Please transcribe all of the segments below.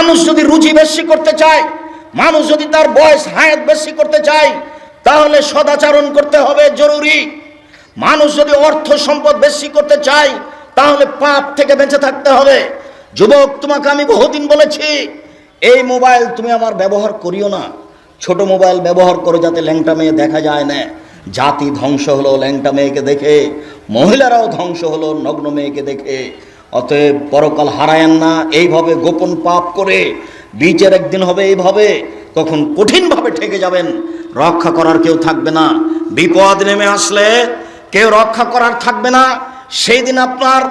মানুষ যদি রুচি বেশি করতে চায়, মানুষ যদি তার বয়স, হায়াত বেশি করতে চায়, তাহলে সদাচরণ করতে হবে জরুরি। মানুষ যদি অর্থ সম্পদ বেশি করতে চায়, তাহলে পাপ থেকে বেঁচে থাকতে হবে। যুবক, তোমাকে আমি বহুদিন বলেছি, এই মোবাইল তুমি আমার ব্যবহার করিও না। ছোট মোবাইল ব্যবহার করো যাতে ল্যাংটা মেয়ে দেখা যায় না। জাতি ধ্বংস হলো ল্যাংটা মেয়েকে দেখে, মহিলারাও ধ্বংস হলো নগ্ন মেয়েকে দেখে। অতএব পরকাল হারায়েন না, এইভাবে গোপন পাপ করে বীজের একদিন হবে এইভাবে, তখন কঠিনভাবে ঠেকে যাবেন। রক্ষা করার কেউ থাকবে না। বিপদ নেমে আসলে কেউ রক্ষা করার থাকবে না। সেই দিন আপনার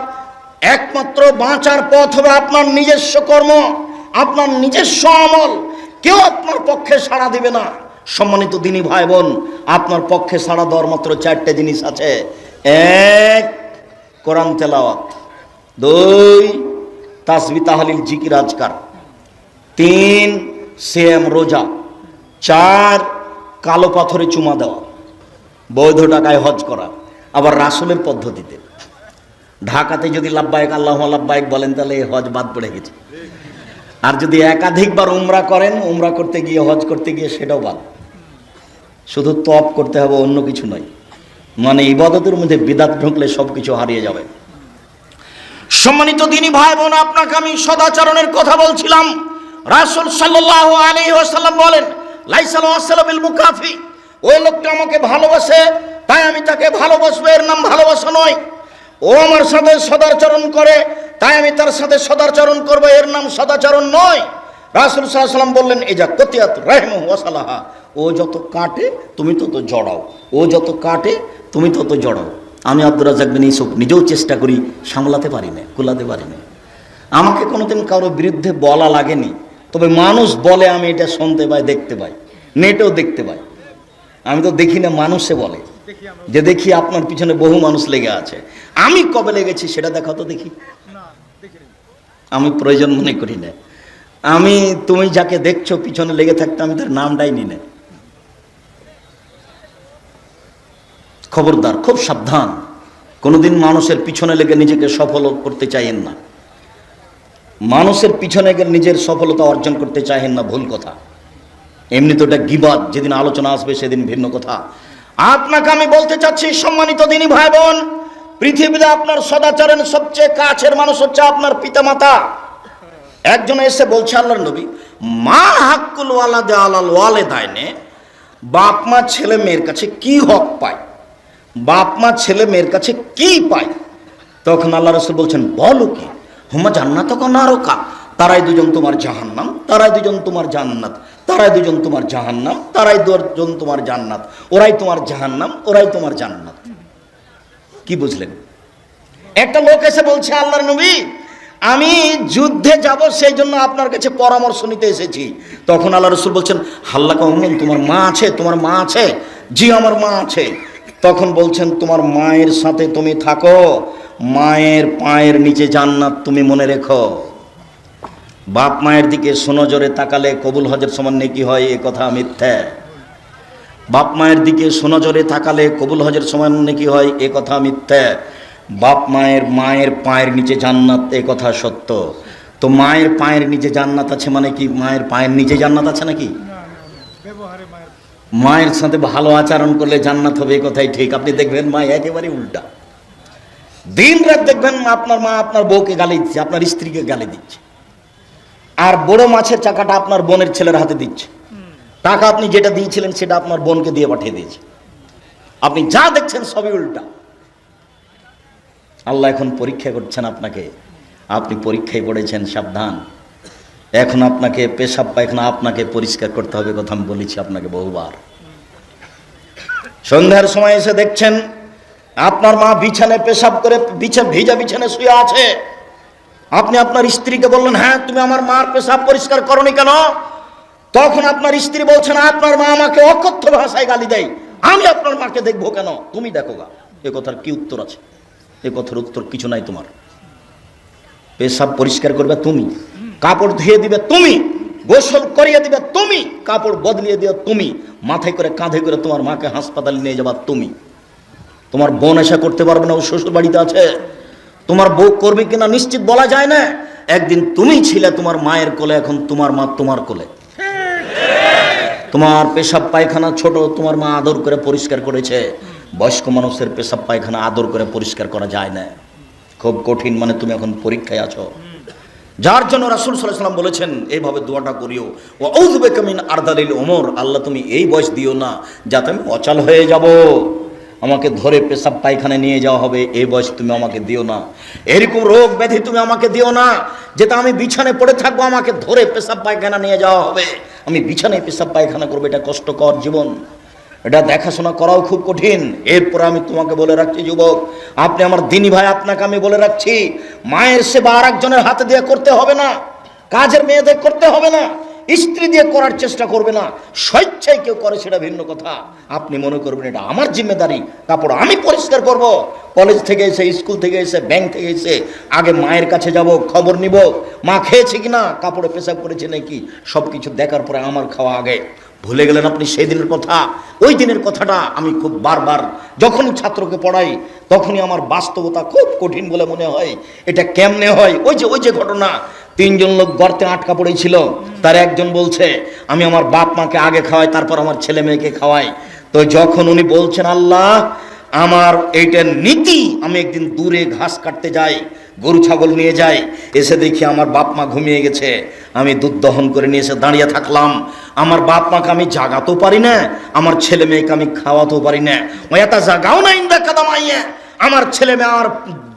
একমাত্র বাঁচার পথ হবে আপনার নিজস্ব কর্ম, আপনার নিজস্ব আমল। কেউ আপনার পক্ষে সাড়া দিবে না। সম্মানিত দিনী ভাই বোন আপনার পক্ষে সাড়া দেওয়ার মাত্র চারটে জিনিস আছে। এক, কোরআন তেলাওয়াত। দুই, তাসবি তাহলিল জিকির আজকার। তিন সেম রোজা। চার, কালো পাথরে চুমা দেওয়া। বৈধ টাকায় হজ করা। আবার রাসুলের পদ্ধতিতে। ঢাকাতে যদি লাভবায়ক, আল্লাহ লাভবায়ক বলেন, তাহলে এই হজ বাদ পড়ে গেছে। আর যদি একাধিকবার উমরা করেন, উমরা করতে গিয়ে, হজ করতে গিয়ে, সেটাও বাদ। শুধু তপ করতে হবে, অন্য কিছু নয়। মানে ইবাদতের মধ্যে বিদাত ঢুকলে সব কিছু হারিয়ে যাবে। সম্মানিত দিনী ভাই বোন, আপনাকে আমি সদাচরণের কথা বলছিলাম। রাসুল সাল্লাহ আলী ওসাল্লাম বলেন, লাইসাল ওয়াসালামিল মুকাফি। ওই লোকটা আমাকে ভালোবাসে, তাই আমি তাকে ভালোবাসবো, এর নাম ভালোবাসা নয়। ও আমার সাথে সদাচরণ করে, তাই আমি তার সাথে সদাচরণ করব, এর নাম সদাচরণ নয়। রাসুল সাল্লাম বললেন যা কতিয়াত রাহম ওয়াসালাহা ও যত কাটে, তুমি তত জড়াও। ও যত কাটে, তুমি তত জড়াও। আমি আব্দুর রাজাক বিন ইসুফ নিজেও চেষ্টা করি সামলাতে পারি না, কুলাতে পারি না। আমাকে কোনোদিন কারোর বিরুদ্ধে বলা লাগেনি, তবে মানুষ বলে আমি এটা শুনতে পাই, দেখতে পাই, নেটেও দেখতে পাই। আমি তো দেখি না মানুষে বলে, যে দেখি আপনার পিছনে বহু মানুষ লেগে আছে। আমি কবে লেগেছি সেটা দেখা তো দেখি। আমি প্রয়োজন মনে করি না। আমি, তুমি যাকে দেখছ পিছনে লেগে থাকতে আমি তার নামটাই নি না। খবরদার, খুব সাবধান। কোনোদিন মানুষের পিছনে লেগে নিজেকে সফল করতে চাইেন না। মানুষের পিছনে গেলে নিজের সফলতা অর্জন করতে চাইেন না, ভুল কথা। এমনি তো এটা গিবাদ যেদিন আলোচনা আসবে সেদিন ভিন্ন কথা। আপনাকে আমি বলতে চাচ্ছি, সম্মানিত দিনই ভাই বোন, পৃথিবীতে আপনার সদাচরণ সবচেয়ে কাছের মানুষ হচ্ছে আপনার পিতামাতা। একজন এসে বলছে, আল্লাহর নবী, মা হাক্কুল ওয়ালাদে আলাল ওয়ালে দায়নে বাপ মা ছেলে মেয়ের কাছে কি হক পায়? বাপ মা ছেলে মেয়ের কাছে কি পায়? তখন আল্লাহ রসুল বলছেন, বলো কি? হুমা জান্নাত নারকা তারাই দুজন তোমার জাহান্নাম, তারাই দুজন তোমার জান্নাত, তারাই দুজন তোমার জাহান্নাম, তারাই দুজন তোমার জান্নাত, ওরাই তোমার জাহান্নাম, ওরাই তোমার জান্নাত। কি বুঝলেন? একটা লোক এসে বলছে, আল্লাহর নবী, আমি যুদ্ধে যাব, সেই জন্য আপনার কাছে পরামর্শ নিতে এসেছি। তখন আল্লাহ রসুল বলছেন হাল্লাকা উমন তোমার মা আছে, তোমার মা আছে, জি, আমার মা আছে। তখন বলছেন, তোমার মায়ের সাথে তুমি থাকো, মায়ের পায়ের নিচে জান্নাত তুমি মনে রেখো। বাপ মায়ের দিকে সোনজরে তাকালে কবুল হজের সমান নেকি হয়, এ কথা মিথ্যা। বাপ মায়ের দিকে সোনজরে তাকালে কবুল হজের সমান নেকি হয়, এ কথা মিথ্যা। বাপ মায়ের মায়ের পায়ের নিচে জান্নাত, এ কথা সত্য। তো মায়ের পায়ের নিচে জান্নাত আছে মানে কি? মায়ের পায়ের নিচে জান্নাত আছে নাকি? মায়ের সাথে ভালো আচরণ করলে জান্নাত হবে, এ কথাই ঠিক। আপনি দেখবেন মা একেবারে উল্টা। দিন রাত দেখবেন আপনার মা আপনার বউকে গালি দিচ্ছে, আপনার স্ত্রীকে গালি দিচ্ছে। আর বড় মাছের চাকাটা আপনার বোনের ছেলের হাতে দিচ্ছে। টাকা আপনি যেটা দিয়েছিলেন সেটা আপনার বোনকে দিয়ে পাঠিয়ে দিয়েছে। আপনি যা দেখছেন সবই উল্টা। আল্লাহ এখন পরীক্ষা করছেন আপনাকে। আপনি পরীক্ষায় পড়েছেন, সাবধান। এখন আপনাকে পেশাব পায়খানা আপনাকে পরিষ্কার করতে হবে কথা আমি বলেছি আপনাকে বহুবার। সন্ধ্যার সময় এসে দেখছেন, আপনার মা বিছানায় পেশাব করে বিছা, ভিজা বিছানে শুয়ে আছে। আপনি আপনার স্ত্রীকে বললেন হ্যাঁ তুমি আমার মার পেশাব পরিষ্কার করনি কেন? তখন আপনার স্ত্রী বলছেন, আপনার মা আমাকে অকথ্য ভাষায় গালি দেয়। আমি আপনার মাকে দেখব কেন? তুমি দেখো গা। এ কথার কি উত্তর আছে? এ কথার উত্তর কিছু নাই তোমার। পেশাব পরিষ্কার করবে তুমি। কাপড় ধুয়ে দিবে তুমি, গোসল করিয়ে দিবে তুমি, কাপড় বদলিয়ে দিবে তুমি, মাথায় করে কাঁধে করে তোমার মাকে হাসপাতালে নিয়ে যাবা তুমি। তোমার বোন এসা করতে পারবে না, ও শ্বশুর বাড়িতে আছে। তোমার বউ করবে কিনা নিশ্চিত বলা যায় না। একদিন তুমি ছিলে তোমার মায়ের কোলে, এখন তোমার মা তোমার কোলে। তোমার পেশাব পায়খানা ছোট, তোমার মা আদর করে পরিষ্কার করেছে। বয়স্ক মানুষের পেশাব পায়খানা আদর করে পরিষ্কার করা যায় না। খুব কঠিন মানে তুমি এখন পরীক্ষায় আছো। যার জন্য রাসুল সাল্লাম বলেছেন, এইভাবে দোয়াটা করিও। ও ঔজবে কামিন আরদালিল ওমর আল্লাহ, তুমি এই বয়স দিও না, যাতে আমি অচল হয়ে যাব। আমাকে ধরে পেশাব পায়খানে নিয়ে যাওয়া হবে, এই বয়স তুমি আমাকে দিও না। এরকম রোগ ব্যাধি তুমি আমাকে দিও না, যেটা আমি বিছানে পড়ে থাকব, আমাকে ধরে পেশাব পায়খানা নিয়ে যাওয়া হবে। আমি বিছানায় পেশাব পায়খানা করব, এটা কষ্টকর জীবন। এটা দেখাশোনা করাও খুব কঠিন। এরপর আমি তোমাকে বলে রাখছি, যুবক, আপনি আমার দিনী ভাই, আপনাকে আমি বলে রাখছি, মায়ের সেবা আর একজনের হাতে দিয়ে করতে হবে না, কাজের মেয়েদের করতে হবে না, স্ত্রী দিয়ে করার চেষ্টা করবে না, স্বেচ্ছায় কেউ করে সেটা ভিন্ন কথা। আপনি মনে করবেন এটা আমার জিম্মেদারি কাপড় আমি পরিষ্কার করব। কলেজ থেকে এসে, স্কুল থেকে এসে, ব্যাংক থেকে এসে, আগে মায়ের কাছে যাব, খবর নিব, মা খেয়েছে কিনা, কাপড়ে পেশাব করেছে নাকি সব কিছু দেখার পরে আমার খাওয়া আগে। ভুলে গেলেন আপনি সেই দিনের কথা। ওই দিনের কথাটা আমি খুব বারবার যখনই ছাত্রকে পড়াই, তখনই আমার বাস্তবতা খুব কঠিন বলে মনে হয়। এটা কেমনে হয়? ওই যে ওই যে ঘটনা। তিনজন লোক গর্তে আটকা পড়েছিল। তার একজন বলছে, আমি আমার বাপ মাকে আগে খাওয়াই, তারপর আমার ছেলে মেয়েকে খাওয়াই। তো যখন উনি বলছেন, আল্লাহ, আমার এইটার নীতি, আমি একদিন দূরে ঘাস কাটতে যাই, গরু, ছাগল নিয়ে যাই, এসে দেখি আমার বাপ মা ঘুমিয়ে গেছে। আমি দুধ দহন করে নিয়ে এসে দাঁড়িয়ে থাকলাম। আমার বাপ মাকে আমি জাগাতেও পারি না, আমার ছেলে মেয়েকে আমি খাওয়াতেও পারি না। ও এত জাগাও না ইন্দা কাদামাইয়া আমার ছেলে মেয়ে আমার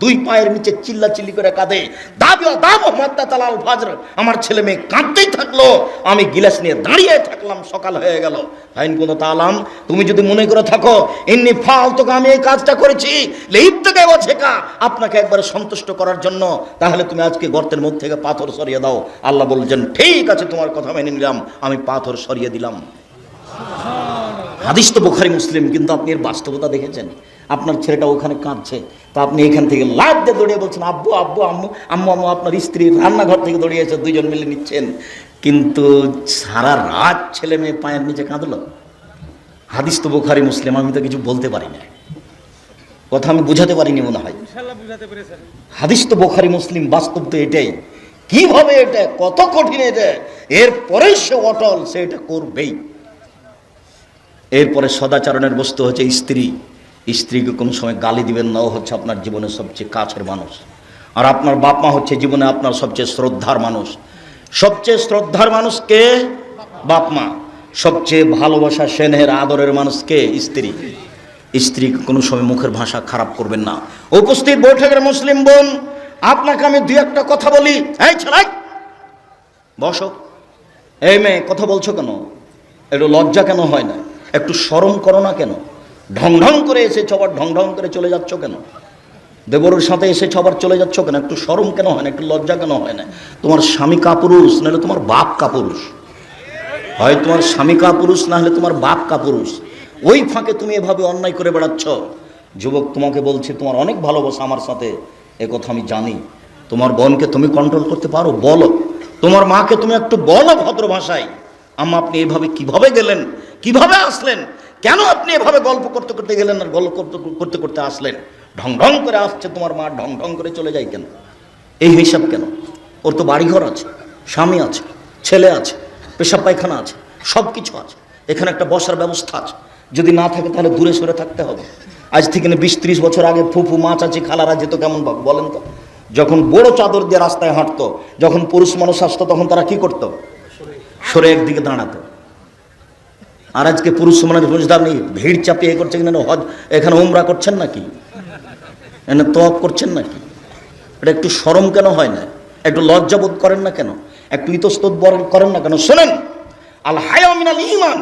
দুই পায়ের নিচে চিল্লা চিল্লি করে কাঁদে। দাবি দাবো মাত্তা তালাল ফাজর। আমার ছেলে মেয়ে কাঁদতেই থাকল। আমি গিলাস নিয়ে দাঁড়িয়ে থাকলাম, সকাল হয়ে গেল। আইন কোন তালাম, তুমি যদি মনে করে থাকো এমনি ফালতুকে, আমি এই কাজটা করেছি। লেপ থেকে শেখা আপনাকে একবারে সন্তুষ্ট করার জন্য। তাহলে তুমি আজকে গর্তের মুখ থেকে পাথর সরিয়ে দাও। আল্লাহ বলছেন, ঠিক আছে, তোমার কথা মেনে নিলাম। আমি পাথর সরিয়ে দিলাম। হাদিস তো বোখারি মুসলিম কিন্তু আপনি এর বাস্তবতা দেখেছেন? আপনার ছেলেটা ওখানে কাঁদছে। তা আপনি এখান থেকে লাভ দিয়ে দৌড়িয়ে বলছেন আব্বু আব্বু আম্মু আম্মু আম্মু আপনার স্ত্রী রান্নাঘর থেকে দৌড়িয়েছে এসে দুইজন মিলে নিচ্ছেন। কিন্তু সারা রাত ছেলে মেয়ে পায়ের নিচে কাঁদলো। হাদিস তো বোখারি মুসলিম আমি তো কিছু বলতে পারি না। কথা আমি বুঝাতে পারিনি মনে হয়। হাদিস তো বোখারি মুসলিম বাস্তব তো এটাই। কীভাবে এটা কত কঠিন এটা? এরপরেই সে অটল সে এটা করবেই। এরপরে সদাচরণের বস্তু হচ্ছে স্ত্রী। স্ত্রীকে কোনো সময় গালি দিবেন না, ও হচ্ছে আপনার জীবনের সবচেয়ে কাছের মানুষ। আর আপনার বাপ মা হচ্ছে জীবনে আপনার সবচেয়ে শ্রদ্ধার মানুষ। সবচেয়ে শ্রদ্ধার মানুষকে বাপ মা সবচেয়ে ভালোবাসা, স্নেহের, আদরের মানুষকে স্ত্রী। স্ত্রীকে কোনো সময় মুখের ভাষা খারাপ করবেন না। উপস্থিত বৈঠকের মুসলিম বোন, আপনাকে আমি দুই একটা কথা বলি। এই ছেলাই বসো। এই মেয়ে, কথা বলছো কেন? একটু লজ্জা কেন হয় না? একটু শরম করো না কেন? ঢং ঢং করে এসেছ আবার ঢং ঢং করে চলে যাচ্ছ কেন? দেবরের সাথে এসেছ আবার চলে যাচ্ছ কেন? একটু শরম কেন হয় না? একটু লজ্জা কেন হয় না? তোমার স্বামী কাপুরুষ, নাহলে তোমার বাপ কাপুরুষ। হয় তোমার স্বামী কাপুরুষ না হলে তোমার বাপ কাপুরুষ। ওই ফাঁকে তুমি এভাবে অন্যায় করে বেড়াচ্ছ। যুবক তোমাকে বলছে, তোমার অনেক ভালোবাসা আমার সাথে। কথা আমি জানি। তোমার বোনকে তুমি কন্ট্রোল করতে পারো? বলো। তোমার মাকে তুমি একটু বলো ভদ্র ভাষায়। আম্মা, আপনি এভাবে কীভাবে গেলেন? কীভাবে আসলেন? কেন আপনি এভাবে গল্প করতে করতে গেলেন আর গল্প করতে করতে করতে আসলেন? ঢং ঢং করে আসছে তোমার মা, ঢং ঢং করে চলে যায় কেন? এই হিসাব কেন? ওর তো বাড়িঘর আছে, স্বামী আছে, ছেলে আছে, পেশাব পায়খানা আছে সব কিছু আছে। এখানে একটা বসার ব্যবস্থা আছে। যদি না থাকে তাহলে দূরে সরে থাকতে হবে। আজ থেকে না বিশ ত্রিশ বছর আগে ফুফু, মা, চাচি, খালারা যেত কেমন বলেন তো? যখন বড় চাদর দিয়ে রাস্তায় হাঁটতো, যখন পুরুষ মানুষ আসতো, তখন তারা কি করতো? সরে একদিকে দাঁড়াতো। আর আজকে পুরুষ সমানের বুঝদার নেই, ভিড় চাপিয়ে করছে কিনা? হজ, এখানে উমরা করছেন নাকি? এখানে তপ করছেন নাকি? এটা একটু সরম কেন হয় না? একটু লজ্জাবোধ করেন না কেন? একটু ইতস্তত করেন না কেন? শোনেন, আল হায়ামিনাল ইমান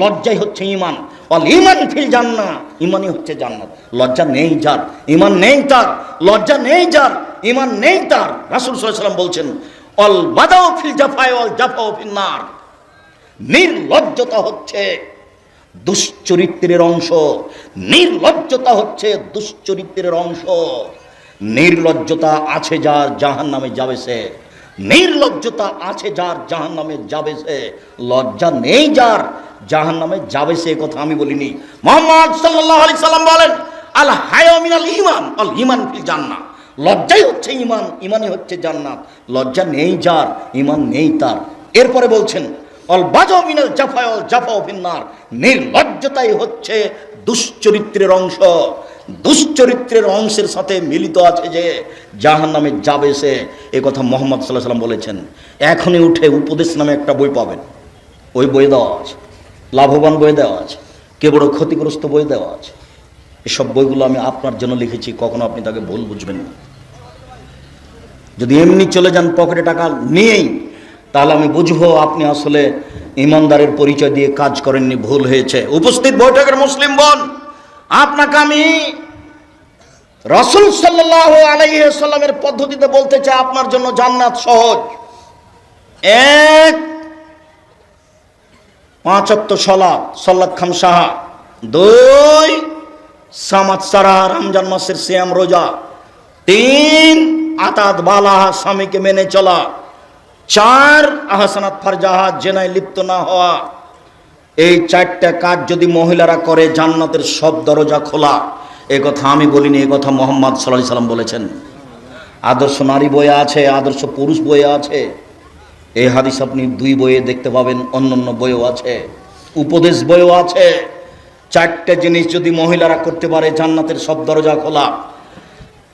লজ্জাই হচ্ছে ইমান অল ইমান ফিল জান্না ইমানই হচ্ছে জান্নাত। লজ্জা নেই যার ইমান নেই তার, লজ্জা নেই যার ইমান নেই তার। রাসুল সাল্লাম বলছেন, অল বাদাও ফিল জাফায় অল জাফাও ফিল নার। নির্লজ্জতা হচ্ছে দুশ্চরিত্রের অংশ। নির্লজ্জতা হচ্ছে দুশ্চরিত্রের অংশ। নির্লজ্জতা আছে যার জাহান নামে যাবে সে। নির্লজ্জতা আছে যার জাহান নামে যাবে সে। লজ্জা নেই যার জাহান নামে যাবে সে কথা আমি বলিনি। মোহাম্মদ সাল্লাল্লাহু আলাইহি সাল্লাম বলেন, আল হায়ামিনাল ইমান আল ইমান ফিল জান্নাহ। লজ্জাই হচ্ছে ইমান ইমানই হচ্ছে জান্নাত। লজ্জা নেই যার ইমান নেই তার। এরপরে বলছেন অল বাজাও মিনাল জাফা, অল জাফাও ফিন্নার। নির্লজ্জতাই হচ্ছে দুশ্চরিত্রের অংশ। দুশ্চরিত্রের অংশের সাথে মিলিত আছে যে জাহান নামে যাবে সে। এ কথা মোহাম্মদ সাল্লাহ সাল্লাম বলেছেন। এখনই উঠে উপদেশ নামে একটা বই পাবেন। ওই বই দেওয়া আছে। লাভবান বই দেওয়া আছে। কে বড় ক্ষতিগ্রস্ত বই দেওয়া আছে। এসব বইগুলো আমি আপনার জন্য লিখেছি, কখনো আপনি তাকে ভুল বুঝবেন না। যদি এমনি চলে যান পকেটে টাকা নিয়েই তাহলে আমি বুঝব আপনি আসলে ইমানদারের পরিচয় দিয়ে কাজ করেননি, ভুল হয়েছে। উপস্থিত বৈঠকের মুসলিম বোন, আপনাকে আমি রসুল সাল্লাহ আলাইসাল্লামের পদ্ধতিতে বলতে চাই, আপনার জন্য জান্নাত সহজ। এক পাঁচত্ব সলাদ সল্লাদ খাম সাহা। দুই, সামাদ সারা রমজান মাসের শ্যাম রোজা। তিন, আতাত বালাহা স্বামীকে মেনে চলা। চার আহসানাত ফারজাহা জেনায় লিপ্ত না হওয়া। এই চারটা কাজ যদি মহিলারা করে, জান্নাতের সব দরজা খোলা। এ কথা আমি বলিনি, এ কথা মোহাম্মদ সাল্লাহ সাল্লাম বলেছেন। আদর্শ নারী বইয়ে আছে, আদর্শ পুরুষ বইয়ে আছে। এই হাদিস আপনি দুই বইয়ে দেখতে পাবেন অন্য অন্য বইও আছে, উপদেশ বইও আছে। চারটে জিনিস যদি মহিলারা করতে পারে, জান্নাতের সব দরজা খোলা।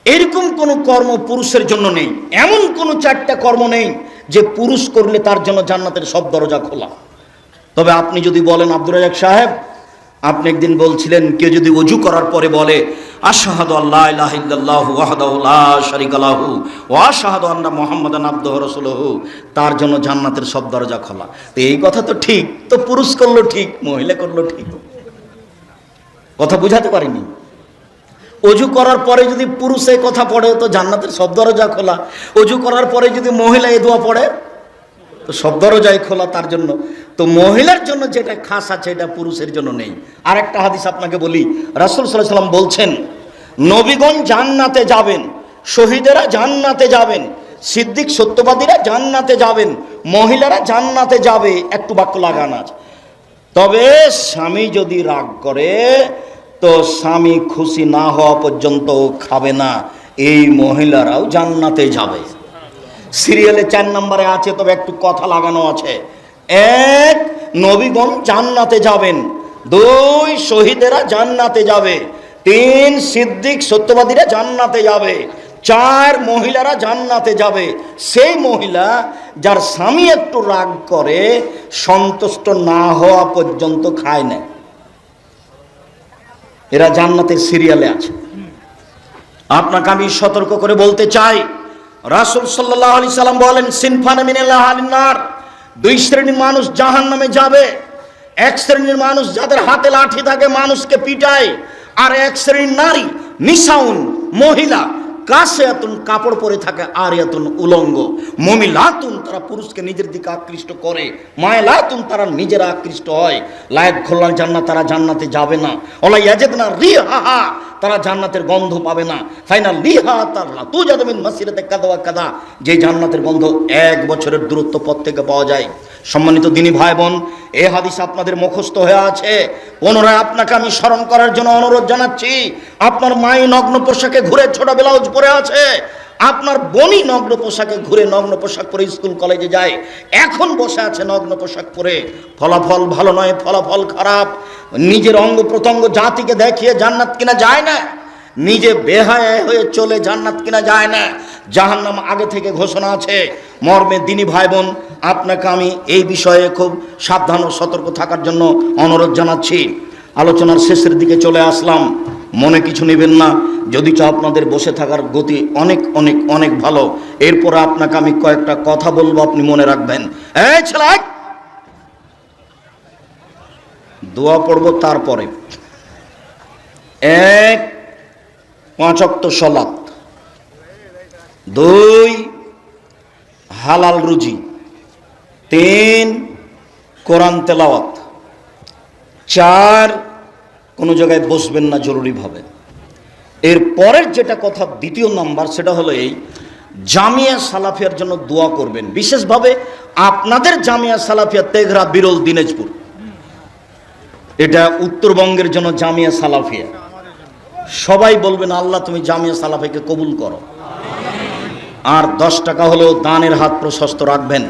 এরকম কোনো কর্ম পুরুষের জন্য নেই, এমন কোনো চারটা কর্ম নেই। যে পুরুষ করলে তার জন্য জান্নাতের সব দরজা খোলা। তবে আপনি যদি বলেন, আব্দুর রাজাক সাহেব, আপনি একদিন বলছিলেন, কেউ যদি অজু করার পরে বলে মুহাম্মাদান তার জন্য জান্নাতের সব দরজা খোলা। তো এই কথা তো ঠিক, তো পুরুষ করল ঠিক, মহিলা করল ঠিক। কথা বুঝাতে পারিনি। অজু করার পরে যদি পুরুষ কথা পড়ে, তো জান্নাতের সব দরজা খোলা। অজু করার পরে যদি মহিলা এ দোয়া পড়ে, তো সব দরজাই খোলা তার জন্য। তো মহিলার জন্য যেটা খাস আছে, এটা পুরুষের জন্য নেই। আর একটা হাদিস আপনাকে বলি। রাসুল সাল্লাহ সাল্লাম বলছেন, নবীগণ জান্নাতে যাবেন, শহীদেরা জান্নাতে যাবেন, সিদ্দিক সত্যবাদীরা জান্নাতে যাবেন, মহিলারা জান্নাতে যাবে। একটু বাক্য লাগান আছে তবে স্বামী যদি রাগ করে স্বামী খুশি না হওয়া পর্যন্ত খাবে না, এই মহিলারাও জান্নাতে যাবে। সিরিয়ালে চার নম্বরে আছে, তবে একটু কথা লাগানো আছে। এক, নবীগণ জান্নাতে যাবেন। দুই, শহীদেরা জান্নাতে যাবে। তিন, সিদ্দিক সত্যবাদীরা জান্নাতে যাবে। চার, মহিলারা জান্নাতে যাবে। সেই মহিলা যার স্বামী একটু রাগ করে, সন্তুষ্ট না হওয়া পর্যন্ত খায় না এরা জান্নাতের সিরিয়ালে আছে। আপনাকে আমি সতর্ক করে বলতে চাই, রাসুল সাল্লাহ সাল্লাম বলেন, সিনফান মিনার দুই শ্রেণির মানুষ জাহান নামে যাবে। এক শ্রেণির মানুষ যাদের হাতে লাঠি থাকে মানুষকে পিটায়, আর এক শ্রেণির নারী নিশাউন মহিলা কাছে এতন কাপড় পরে থাকে আর এতন উলঙ্গ। মমিলাতুন, তারা পুরুষকে নিজের দিকে আকৃষ্ট করে। মায়লাতুন, তারা নিজেরা আকৃষ্ট হয়। লায়ক খোল্লার জান্নাত, তারা জান্নাতে যাবে না। ওলা ইয়াজেদ না রি হাহা তারা জান্নাতের গন্ধ পাবে না। ফাইনাল লিহা তার তু যাদমিন মাসিরাতে কাদা কাদা, যে জান্নাতের গন্ধ এক বছরের দূরত্ব পথ থেকে পাওয়া যায়। সম্মানিত দিনী ভাই বোন, এ হাদিস আপনাদের মুখস্থ হয়ে আছে। পুনরায় আপনাকে আমি স্মরণ করার জন্য অনুরোধ জানাচ্ছি, আপনার মাই নগ্ন পোশাকে ঘুরে ছোট ব্লাউজ পরে আছে, আপনার বনি নগ্ন পোশাকে ঘুরে নগ্ন পোশাক পরে স্কুল কলেজে যায়, এখন বসে আছে নগ্ন পোশাক পরে। ফলাফল ভালো নয়, ফলাফল খারাপ। নিজের অঙ্গ প্রত্যঙ্গ জাতিকে দেখিয়ে জান্নাত কিনা যায় না। নিজে বেহায় হয়ে চলে জান্নাত কিনা যায় না। জাহান্নাম আগে থেকে ঘোষণা আছে। মর্মে দিনী ভাই বোন, আপনাকে আমি এই বিষয়ে খুব সাবধান ও সতর্ক থাকার জন্য অনুরোধ জানাচ্ছি। আলোচনার শেষের দিকে চলে আসলাম। মনে কিছু নেবেন না? যদি চা আপনাদের বসে থাকার গতি অনেক অনেক অনেক ভালো। এরপরে আপনাকে আমি কয়েকটা কথা বলব, আপনি মনে রাখবেন। দোয়া পড়ব তারপরে। এক পাঁচক্ত সলাত দুই, হালাল রুজি। তিন, কোরআন তেলাওয়াত। চার, কোনো জায়গায় বসবেন না জরুরিভাবে। এর পরের যেটা কথা দ্বিতীয় নাম্বার, সেটা হলো এই, জামিয়া সালাফিয়ার জন্য দোয়া করবেন। বিশেষভাবে আপনাদের জামিয়া সালাফিয়া তেঘরা, বিরল, দিনাজপুর। এটা উত্তরবঙ্গের জন্য জামিয়া সালাফিয়া। সবাই বলবেন, আল্লাহ, তুমি জামিয়া সালাফিয়াকে কবুল করো। আর দশ টাকা হলেও দানের হাত প্রশস্ত রাখবেন।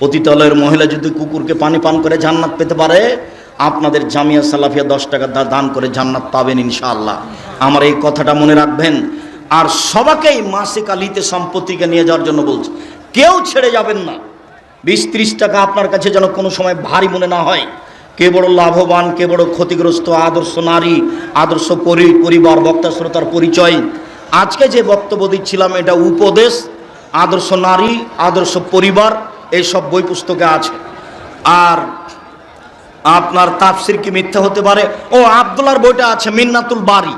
পতিতলের মহিলা যদি কুকুরকে পানি পান করে জান্নাত পেতে পারে, আপনাদের জামিয়া সালাফিয়া দশ টাকা দান করে জান্নাত পাবেন ইনশাআল্লাহ। আমার এই কথাটা মনে রাখবেন। আর সবাকেই মাসিক আলিতে সম্পত্তিকে নিয়ে যাওয়ার জন্য বলছে, কেউ ছেড়ে যাবেন না। বিশ ত্রিশ টাকা আপনার কাছে যেন কোনো সময় ভারী মনে না হয়। কে বড় লাভবান, কে বড় ক্ষতিগ্রস্ত, আদর্শ নারী, আদর্শ পরি- পরিবার, বক্তা শ্রোতার পরিচয়। আজকে যে বক্তব্য দিচ্ছিলাম, এটা উপদেশ, আদর্শ নারী, আদর্শ পরিবার, এইসব বই পুস্তকে আছে। আর আপনার তাফসির কি মিথ্যা হতে পারে? ও আবদুল্লার বইটা আছে মিন্নাতুল বাড়ি